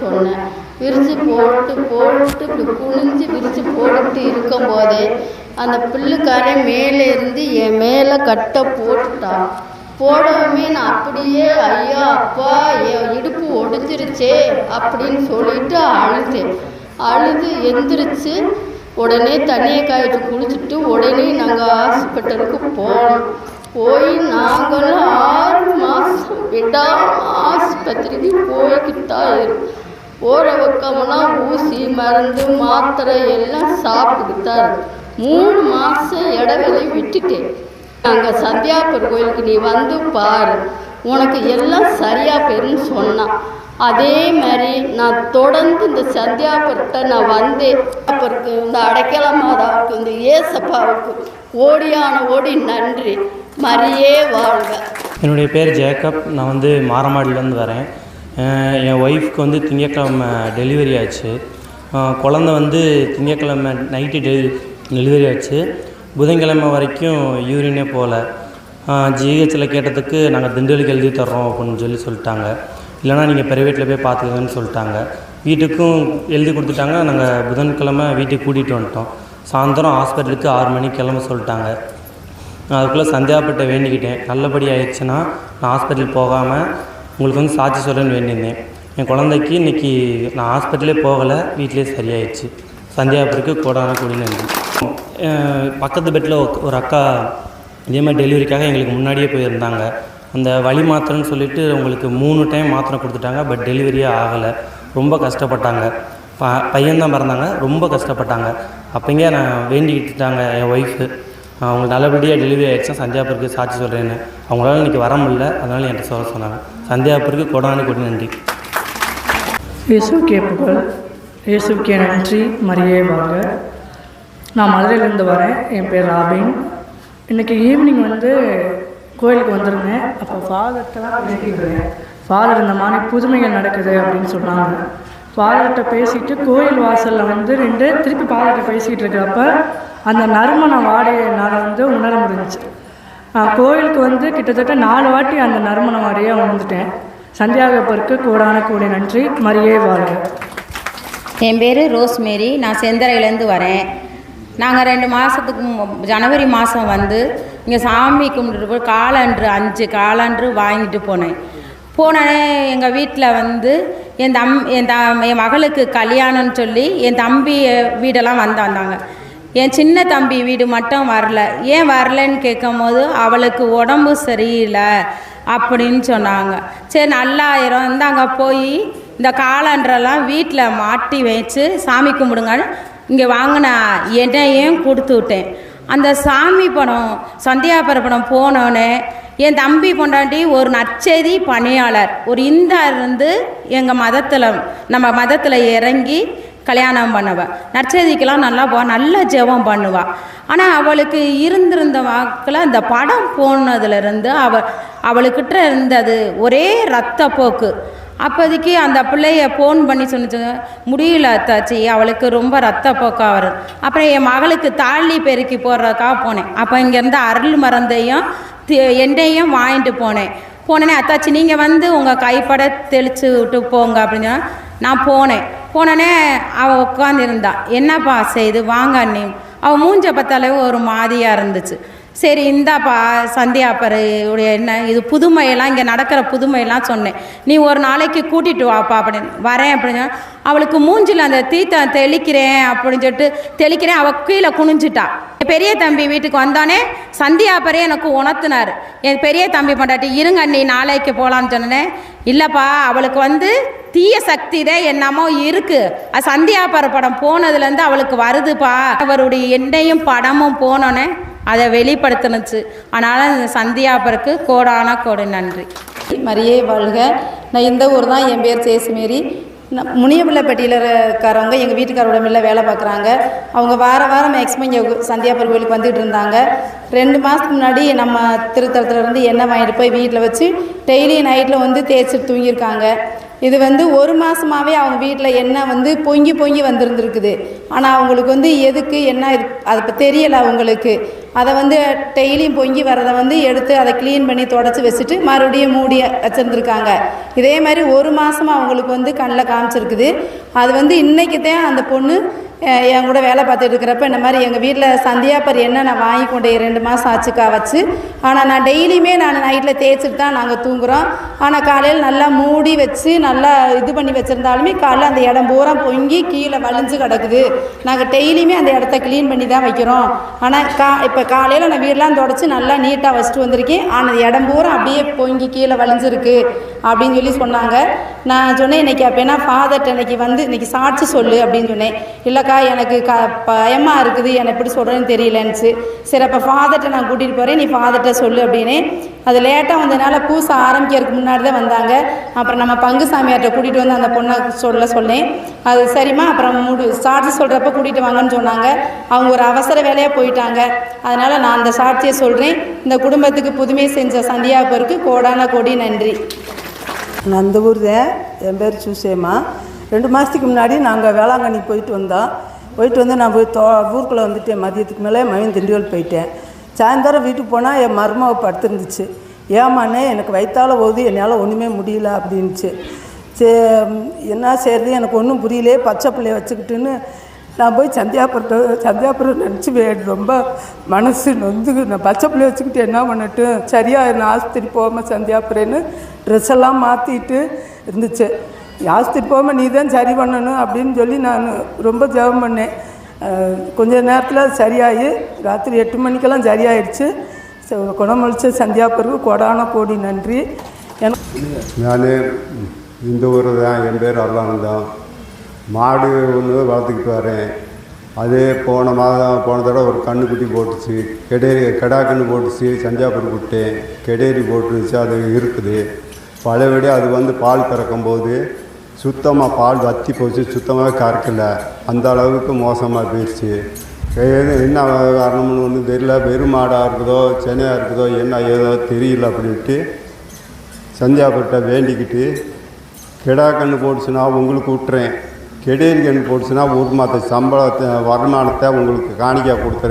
சொன்னேன் விரித்து போட்டு போட்டு இப்படி குனிஞ்சு விரித்து போட்டுக்கிட்டு இருக்கும்போதே அந்த புல்லுக்காரன் மேலே இருந்து என் மேலே கட்டை போட்டுட்டான் போடவுமே நான் அப்படியே ஐயா அப்பா என் இடுப்பு ஒடிஞ்சிருச்சே அப்படின்னு சொல்லிட்டு அழுதேன் அழுது எந்திரிச்சு உடனே தண்ணியை காய்ச்சி குளிச்சுட்டு உடனே நாங்கள் ஹாஸ்பிட்டலுக்கு போனோம். போய் நாங்களும் ஆறு மாதம் விடாமல் ஆஸ்பத்திரிக்கு போய்கிட்டா தான் இருக்கோம் போகிற ஊசி மருந்து மாத்திரை எல்லாம் சாப்பிட்டுக்கிட்டு மூணு மாதம் இடவெளி விட்டுட்டேன். நாங்கள் சந்தியாப்பர் கோயிலுக்கு நீ வந்து பாரு. உனக்கு எல்லாம் சரியாக போயிருன்னு சொன்னான். அதே மாதிரி நான் தொடர்ந்து இந்த சந்தியாபுரத்தை நான் வந்தேன். அப்புறக்கு இந்த அடைக்கல மாதாவுக்கு இந்த ஏசப்பாவுக்கு ஓடியான ஓடி நன்றி. மரியே வாழ்க. என்னுடைய பேர் ஜேக்கப். நான் வந்து மாரமாடிலேருந்து வரேன். என் ஒய்ஃப்க்கு வந்து திங்கக்கிழமை டெலிவரி ஆச்சு. குழந்த வந்து திங்கக்கிழமை நைட்டு டெலி டெலிவரி ஆச்சு. புதன்கிழமை வரைக்கும் யூரினே போகல ஜிஹெச்சில் கேட்டதுக்கு நாங்கள் திண்டுவலிக்கு எழுதி தர்றோம் அப்படின்னு சொல்லி சொல்லிட்டாங்க. இல்லைனா நீங்கள் ப்ரைவேட்டில் போய் பார்த்துக்கங்கன்னு சொல்லிட்டாங்க. வீட்டுக்கும் எழுதி கொடுத்துட்டாங்க. நாங்கள் புதன்கிழமை வீட்டுக்கு கூட்டிகிட்டு வந்துட்டோம். சாயந்தரம் ஹாஸ்பிட்டலுக்கு ஆறு மணிக்கு கிளம்ப சொல்லிட்டாங்க. நான் அதுக்குள்ளே சந்தியாப்பட்ட வேண்டிக்கிட்டேன். நல்லபடி ஆயிடுச்சுன்னா நான் ஹாஸ்பிட்டல் போகாமல் உங்களுக்கு வந்து சாட்சி சொல்கிறேன்னு வேண்டியிருந்தேன். என் குழந்தைக்கு இன்றைக்கி நான் ஹாஸ்பிட்டலே போகலை வீட்டிலே சரியாயிடுச்சு. சந்தியாப்பருக்கு கோடான கூடினு பக்கத்து பெட்டில் ஒரு அக்கா இதே மாதிரி டெலிவரிக்காக எங்களுக்கு முன்னாடியே போயிருந்தாங்க. அந்த வழி மாத்திரைன்னு சொல்லிவிட்டு உங்களுக்கு மூணு டைம் மாத்திரை கொடுத்துட்டாங்க பட் டெலிவரியே ஆகலை. ரொம்ப கஷ்டப்பட்டாங்க. ப பையன்தான் பிறந்தாங்க ரொம்ப கஷ்டப்பட்டாங்க. அப்போங்க நான் வேண்டிக்கிட்டுட்டாங்க என் ஒய்ஃபு. அவங்களுக்கு நல்லபடியாக டெலிவரி ஆகிடுச்சா சந்தியாபுருக்கு சாட்சி சொல்கிறேன்னு அவங்களால இன்றைக்கி வர முடியல. அதனால் என்கிட்ட சொல்ல சொன்னாங்க. சந்தியாபுருக்கு கொடானு கொடி நன்றி. இயேசுக்கே புகழ். இயேசுக்கே நன்றி. மரியே வாங்க நான் மதுரையிலேருந்து வரேன். என் பேர் ராபின். இன்றைக்கி ஈவினிங் வந்து கோயிலுக்கு வந்திருந்தேன். அப்போ ஃபாதர்கிட்ட தான் ஃபாதர் இந்த மாதிரி புதுமைகள் நடக்குது அப்படின்னு சொன்னாங்க. ஃபாதர்கிட்ட பேசிட்டு கோயில் வாசலில் வந்து ரெண்டு திருப்பி ஃபாதர்கிட்ட பேசிக்கிட்டு இருக்கிறப்ப அந்த நறுமண வாடையை என்னால் வந்து உணர முடிஞ்சிச்சு. நான் கோயிலுக்கு வந்து கிட்டத்தட்ட நாலு வாட்டி அந்த நறுமண வாடையை உணர்ந்துட்டேன். சந்தியாகப்பருக்கு கூடான கூடிய நன்றி. மரியே வாழ்க. என் பேர் ரோஸ்மேரி. நான் செந்தரையிலேருந்து வரேன். நாங்கள் ரெண்டு மாதத்துக்கு ஜனவரி மாதம் வந்து இங்கே சாமி கும்பிட்டுட்டு போய் காலன்று அஞ்சு காலன்று வாங்கிட்டு போனேன். போனோடனே எங்கள் வீட்டில் வந்து என் தம் என் த என் மகளுக்கு கல்யாணம்னு சொல்லி என் தம்பி வீடெல்லாம் வந்து வந்தாங்க. என் சின்ன தம்பி வீடு மட்டும் வரல. ஏன் வரலன்னு கேட்கும் போது அவளுக்கு உடம்பு சரியில்லை அப்படின்னு சொன்னாங்க. சரி நல்லாயிரம். இருந்தாங்க போய் இந்த காலன்றெல்லாம் வீட்டில் மாட்டி வச்சு சாமி கும்பிடுங்கன்னு இங்கே வாங்கின எண்ணையும் கொடுத்து விட்டேன். அந்த சாமி படம் சந்தியாபர படம் போனோன்னே என் தம்பி பொண்டாட்டி ஒரு நற்செய்தி பணியாளர். ஒரு இந்தா இருந்து எங்கள் மதத்தில் நம்ம மதத்தில் இறங்கி கல்யாணம் பண்ணுவேன் நற்செய்திக்கெல்லாம் நல்லா போ நல்ல ஜெபம் பண்ணுவாள் ஆனால் அவளுக்கு இருந்திருந்த வாக்கில் அந்த படம் போனதுலேருந்து அவ அவளுக்கிட்ட இருந்தது ஒரே ரத்த போக்கு. அப்போதைக்கு அந்த பிள்ளைய ஃபோன் பண்ணி சொன்னிச்சு முடியல அத்தாச்சி அவளுக்கு ரொம்ப ரத்த போக்காக வரும். அப்புறம் என் மகளுக்கு தாலி பெருக்கி போடுறதுக்காக போனேன். அப்போ இங்கேருந்து அருள் மருந்தையும் எண்ணெயும் வாங்கிட்டு போனேன். போனோடனே அத்தாச்சி நீங்கள் வந்து உங்கள் கைப்பட தெளித்து விட்டு போங்க அப்படின்னு சொன்னால் நான் போனேன். போனோடனே அவள் உட்காந்துருந்தா என்னப்பா செய்து? வாங்க அண்ணி. அவள் மூஞ்ச பார்த்தாலே ஒரு மாதிரியாக இருந்துச்சு. சரி இந்தாப்பா சந்தியாப்பரு உடைய என்ன இது புதுமையெல்லாம் இங்கே நடக்கிற புதுமையெல்லாம் சொன்னேன். நீ ஒரு நாளைக்கு கூட்டிகிட்டு வாப்பா அப்படின்னு. வரேன் அப்படின்னு அவளுக்கு மூஞ்சில் அந்த தீர்த்தம் தெளிக்கிறேன் அப்படின்னு சொல்லிட்டு தெளிக்கிறேன். அவள் கீழே குனிஞ்சிட்டா. என் பெரிய தம்பி வீட்டுக்கு வந்தோடனே சந்தியாப்பரே எனக்கு உணர்த்தினார். என் பெரிய தம்பி பொண்டாட்டி இருங்க நீ நாளைக்கு போகலான்னு சொன்னேன். இல்லைப்பா அவளுக்கு வந்து தீய சக்தி தான் என்னமோ இருக்கு. அது படம் போனதுலேருந்து அவளுக்கு வருதுப்பா. அவருடைய எண்ணெயும் படமும் போனோன்னே அதை வெளிப்படுத்தினுச்சு. அதனால் இந்த சந்தியாபருக்கு கோடான கோடு. நன்றி. மரியே வாழ்க. நான் இந்த ஊர் தான் என் பேர் சேசுமேரி. முனியபிள்ளைப்பட்டியில் இருக்காரவங்க எங்கள் வீட்டுக்காரோட மில்ல வேலை பார்க்குறாங்க. அவங்க வார வாரம் மேக்ஸிமம் இங்கே சந்தியாபுரம் கோயிலுக்கு வந்துட்டு இருந்தாங்க. ரெண்டு மாதத்துக்கு முன்னாடி நம்ம திருத்தலத்துலேருந்து எண்ணெய் வாங்கிட்டு போய் வீட்டில் வச்சு டெய்லி நைட்டில் வந்து தேய்ச்சிட்டு தூங்கியிருக்காங்க. இது வந்து ஒரு மாதமாகவே அவங்க வீட்டில் என்ன வந்து பொங்கி பொங்கி வந்திருந்துருக்குது. ஆனால் அவங்களுக்கு வந்து எதுக்கு என்ன இது அது இப்போ தெரியலை அவங்களுக்கு. அதை வந்து டெய்லியும் பொங்கி வரதை வந்து எடுத்து அதை க்ளீன் பண்ணி தொடச்சி வச்சுட்டு மறுபடியும் மூடி வச்சுருந்துருக்காங்க. இதே மாதிரி ஒரு மாதமாக அவங்களுக்கு வந்து கண்ணில் காமிச்சிருக்குது. அது வந்து இன்றைக்கி தான் அந்த பொண்ணு என் கூட வேலை பார்த்துட்டு இருக்கிறப்ப இந்த மாதிரி எங்கள் வீட்டில் சந்தியாப்பர் என்ன நான் வாங்கி கொண்டு ரெண்டு மாதம் ஆச்சுக்கா வச்சு. ஆனால் நான் டெய்லியுமே நான் நைட்டில் தேய்ச்சிட்டு தான் நாங்கள் தூங்குறோம். ஆனால் காலையில் நல்லா மூடி வச்சு நல்லா இது பண்ணி வச்சுருந்தாலுமே காலைல அந்த இடம் பூரா பொங்கி கீழே வலிஞ்சு கிடக்குது. நாங்கள் டெய்லியுமே அந்த இடத்த க்ளீன் பண்ணி தான் வைக்கிறோம். ஆனால் கா இப்போ காலையில் நான் வீடெலாம் தொடச்சி நல்லா நீட்டாக வச்சுட்டு வந்திருக்கேன். ஆனால் அந்த இடம் பூரா அப்படியே பொங்கி கீழே வலிஞ்சிருக்கு அப்படின்னு சொல்லி சொன்னாங்க. நான் சொன்னேன் இன்றைக்கி அப்போனா ஃபாதர்ட்ட இன்னைக்கு வந்து இன்றைக்கி சாட்சி சொல்லு அப்படின்னு சொன்னேன். இல்லை இல்லைக்கா எனக்கு க பயமாக இருக்குது. எனக்கு எப்படி சொல்கிறேன்னு தெரியலன்னுச்சு. சரி அப்போ ஃபாதர்ட்ட நான் கூட்டிகிட்டு போகிறேன் நீ ஃபாதர்ட்ட சொல்லு அப்படின்னு. அது லேட்டாக வந்ததுனால பூசை ஆரம்பிக்கிறதுக்கு முன்னாடி தான் வந்தாங்க. அப்புறம் நம்ம பங்கு சாமியார்ட்ட கூட்டிகிட்டு வந்து அந்த பொண்ணை சொல்ல சொன்னேன். அது சரிம்மா அப்புறம் முடி சாட்சி சொல்கிறப்ப கூட்டிகிட்டு வாங்கன்னு சொன்னாங்க. அவங்க ஒரு அவசர வேலையாக போயிட்டாங்க. அதனால் நான் அந்த சாட்சியை சொல்கிறேன் இந்த குடும்பத்துக்கு புதுமை செஞ்ச சந்தியாபருக்கு கோடான கோடி நன்றி. நான் ஊர் தான் என் பேர் சூசேமா ரெண்டு மாதத்துக்கு முன்னாடி நாங்கள் வேளாங்கண்ணி போயிட்டு வந்தோம். போயிட்டு வந்து நான் போய் தோ ஊருக்குள்ளே வந்துட்டேன் மதியத்துக்கு மேலே மயன் திண்டிவல் போயிட்டேன். சாயந்தரம் வீட்டுக்கு போனால் என் மருமக படுத்துருந்துச்சு. ஏமாண்ணே எனக்கு வயிற்றால போகுது என்னால் ஒன்றுமே முடியல அப்படின்ச்சு சே என்ன செய்கிறது எனக்கு ஒன்றும் புரியலையே பச்சை பிள்ளைய வச்சுக்கிட்டுன்னு நான் போய் சந்தியாபுரத்தை சந்தியாபுரம் நினச்சி ரொம்ப மனசு நொந்து நான் பச்சை பிள்ளைய வச்சுக்கிட்டு என்ன பண்ணட்டும் சரியாக நான் ஆஸ்பத்திரி போகாமல் சந்தியாபுரம்னு ட்ரெஸ் எல்லாம் மாற்றிட்டு இருந்துச்சு. ஆஸ்பத்திரி போகாமல் நீ தான் சரி பண்ணணும் அப்படின்னு சொல்லி நான் ரொம்ப ஜெபம் பண்ணேன். கொஞ்ச நேரத்தில் அது சரியாகி ராத்திரி எட்டு மணிக்கெல்லாம் சரியாயிடுச்சு. குணமளிச்ச சந்தியா பிறகு கொடான கோடி நன்றி. எனக்கு நான் இந்த ஊர் தான் என் பேர் அருளானந்தம் மாடு ஒன்று வளர்த்துக்கிட்டு வரேன். அது போன மாதம் போன தடவை ஒரு கண்ணுக்குட்டி போட்டுச்சு. கெடேரி கெடா கண்ணு போட்டுச்சு. சந்தியாபுரம் விட்டேன் கெடேரி போட்டுருச்சு. அது இருக்குது. பழையபடி அது வந்து பால் கறக்கும்போது சுத்தமாக பால் வத்தி போச்சு சுத்தமாக கறக்கல. அந்த அளவுக்கு மோசமாக போயிடுச்சு. என்ன காரணம்னு ஒன்றும் தெரியல. வெறும் மாடாக இருக்குதோ சென்னையாக இருக்குதோ என்ன ஏதோ தெரியல அப்படின்ட்டு சந்தியாபுரத்தை வேண்டிக்கிட்டு கிடா கன்று போட்டுச்சுன்னா உங்களுக்கு விட்டுறேன். கெடேரி கன்று போட்டுச்சுன்னா ஒரு மாத சம்பளத்தை வருமானத்தை உங்களுக்கு காணிக்கா கொடுத்துறேன்.